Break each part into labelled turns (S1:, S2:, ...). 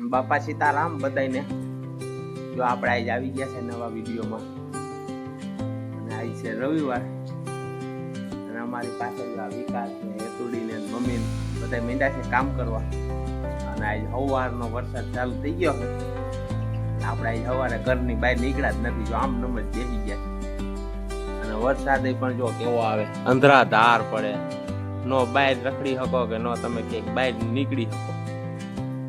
S1: બાપા સીતારામ બધાને જો આપણે આજ આવી ગયા છે નવા વિડીયોમાં. અને આજ છે રવિવાર. અને અમારી પાસે જો આ વિકાસ ને હેતુડી ને મમ્મી બધા મીંડા છે કામ કરવા. અને આજ સવારનો વરસાદ ચાલુ થઈ ગયો આપણે આજ સવારે ઘરની બહાર નીકળ્યા જ નથી, જો આમ નમ જ બેસી ગયા. અને વરસાદ પણ જો કેવો આવે અંધરા ધાર પડે. નો બહાર રખડી શકો કે નો તમે ક્યાંક બહાર નીકળી શકો.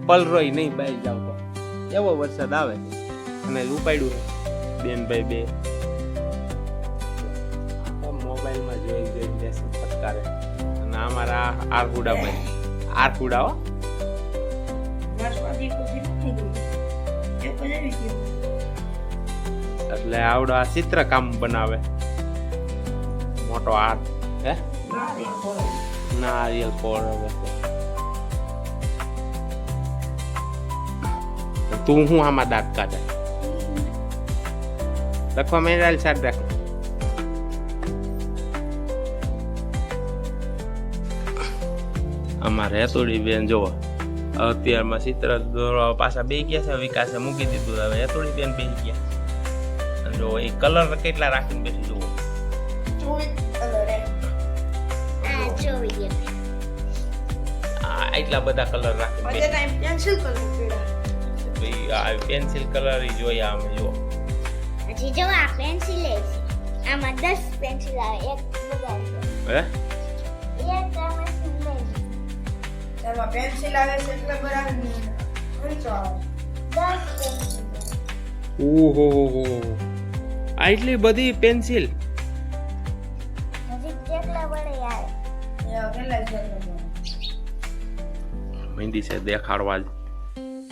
S1: પલરોય નહીં બહાર જાવ તો. એવો વરસાદ આવે છે. અને ઉપાડ્યું છે. બેન ભાઈ બે. મોબાઈલમાં જોઈ જોઈ લેસન ફટકારે. અને અમારા આરકુડા ભાઈ. આરકુડા હો. એટલે આવડો આ ચિત્ર કામ બનાવે. મોટો આર્ટ હે? નારિયેલ ફોડ. તો. હું આમાં દાંત કાઢે. લખવા મેળાલ સાર રાખ અમારે હેતુડી બેન જોવો. અત્યારમાં ચિત્ર દોરવા પાછા બે ગયા છે વિકાસે મૂકી દીધું હવે હેતુડી બેન બે ગયા અને જો એ કલર કેટલા રાખીને બેઠી જુઓ એટલા બધા કલર રાખીને બેસી આ પેન્સિલ કલર ઈ જોઈએ આમ જો
S2: હજી જો આ પેન્સિલ છે. આમાં 10 પેન્સિલ આવે એક બગાડ
S1: હે?
S2: એક આમાં સિમ્પલ
S3: ચાલો પેન્સિલ આવે છે એટલે બરાબર ખર્ચો આવે.
S2: દસ પેન્સિલ
S1: ઓહો આ એટલી બધી પેન્સિલ
S2: હજી કેટલા વડે આવે?
S3: એ કેટલા છે.
S1: મહેંદી છે દેખાડવા જ.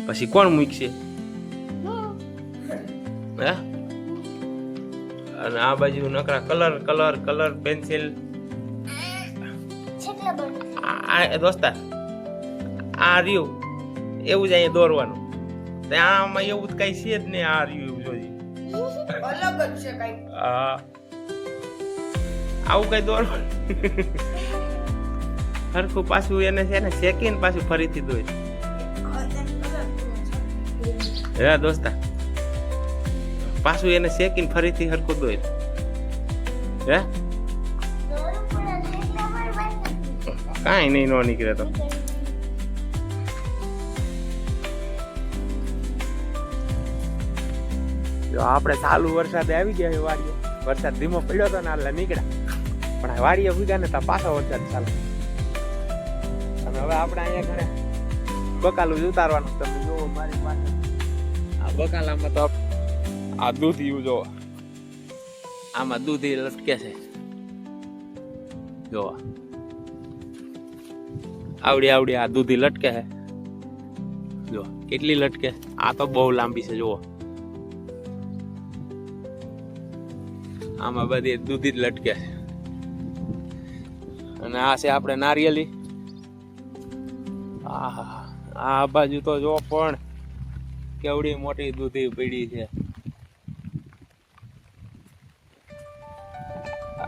S1: પછી કોણ મૂકશે? હે? અને આ બાજુ નકરા કલર કલર કલર પેન્સિલ. આ આ દોસ્તા આ રહ્યું. એવું જ અહીંયા દોરવાનું. ત્યાં આમાં એવું જ કઈ છે જ નહીં આ રહ્યું એવું જોજી.
S3: અલગ જ છે કઈ.
S1: આ આવું કઈ દોરવાનું. સરખું પાછું એને છે ને શેકીને પાછું ફરીથી દોય હે દોસ્તા. પાછું એને શેકીને ફરીથી હરખું દોય હે? કાંઈ નહીં, નો નીકળે તો. જો આપણે ચાલુ વરસાદે આવી ગયા વાડીએ. વરસાદ ધીમો પડ્યો હતો ને એટલે નીકળ્યા. પણ વાડીએ ભૂગ્યા ને ત્યાં પાછો વરસાદ ચાલુ. અને હવે આપણે અહીંયા ઘરે બકાલું જ ઉતારવાનું તમે જોવો મારી પાસે. બકાલામાં તો આ દૂધ યુ જો. આમાં દૂધી લટકે છે. જોવા આવડી આવડી આ દૂધી લટકે છે. જો, કેટલી લટકે? આ તો બહુ લાંબી છે, જુઓ. આમાં બધી દૂધી જ લટકે છે. અને આ છે આપણે નારિયેલી. આહા, આ બાજુ તો જો પણ કેવડી મોટી દૂધી પડી છે.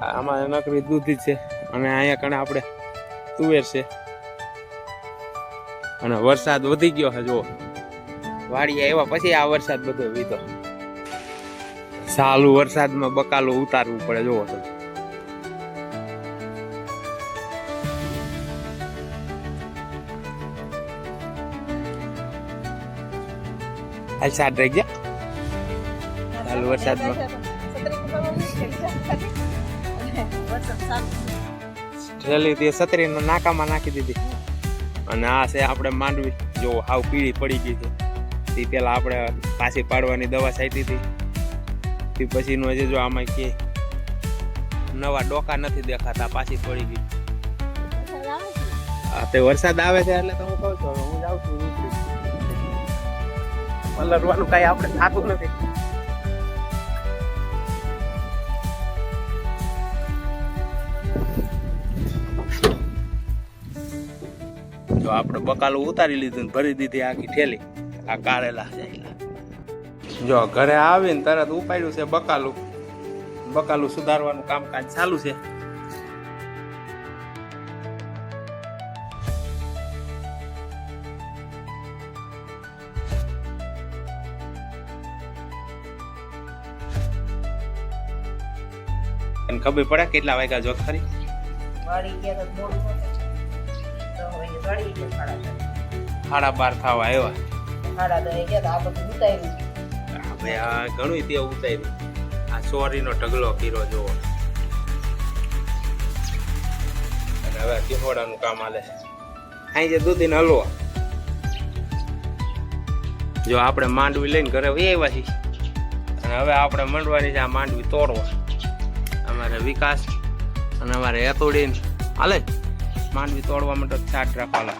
S1: આમાં નકરી દૂધી છે અને અહીંયા કણે આપણે તુવેર છે. અને વરસાદ વધી ગયો છે જો વાડી આવ્યા પછી આ વરસાદ બધો વીતો ચાલુ વરસાદમાં બકાલું ઉતારવું પડે જોવો તો હાલ સાત રહી ગયા. ચાલુ વરસાદમાં. થેલી તે સતરી નાકામાં નાખી દીધી. અને આ છે આપણે માંડવી. જો હાવ પીળી પડી ગઈ છે. તે પેલા આપણે પાછી પાડવાની દવા છાંટી હતી. તે પછીનું હજી જો આમાં કે નવા ડોકા નથી દેખાતા પાછી પડી ગઈ. આ તે વરસાદ આવે છે એટલે તો હું કહું છું હું જાઉં છું પલરવાનું કઈ આપણે થતું નથી. જો આપણે બકાલું ઉતારી લીધું ને ભરી દીધી આખી ઠેલી, આ કારેલા. છે જો ઘરે આવીને તરત ઉપાડ્યું છે બકાલું. બકાલું સુધારવાનું કામકાજ ચાલુ છે. અને ખબર પડે કેટલા વાગ્યા જોત ખરી?
S3: હવે સાડા
S1: બાર થવા આવ્યા?
S3: તો આ
S1: ઘણું તે ઉતાર્યું. આ સોરીનો ઢગલો કીરો જોવો અને હવે ટીહોડાનું કામ આલે અહીં જે દૂધીને હલવો. જો આપણે માંડવી લઈને ઘરે વહી આવ્યા છીએ. અને હવે આપણે મંડવાની છે આ માંડવી તોડવા. અમારે વિકાસ અને અમારે હેતુડીને હાલે? માનવી તોડવા માટે ચાટ રાખવાના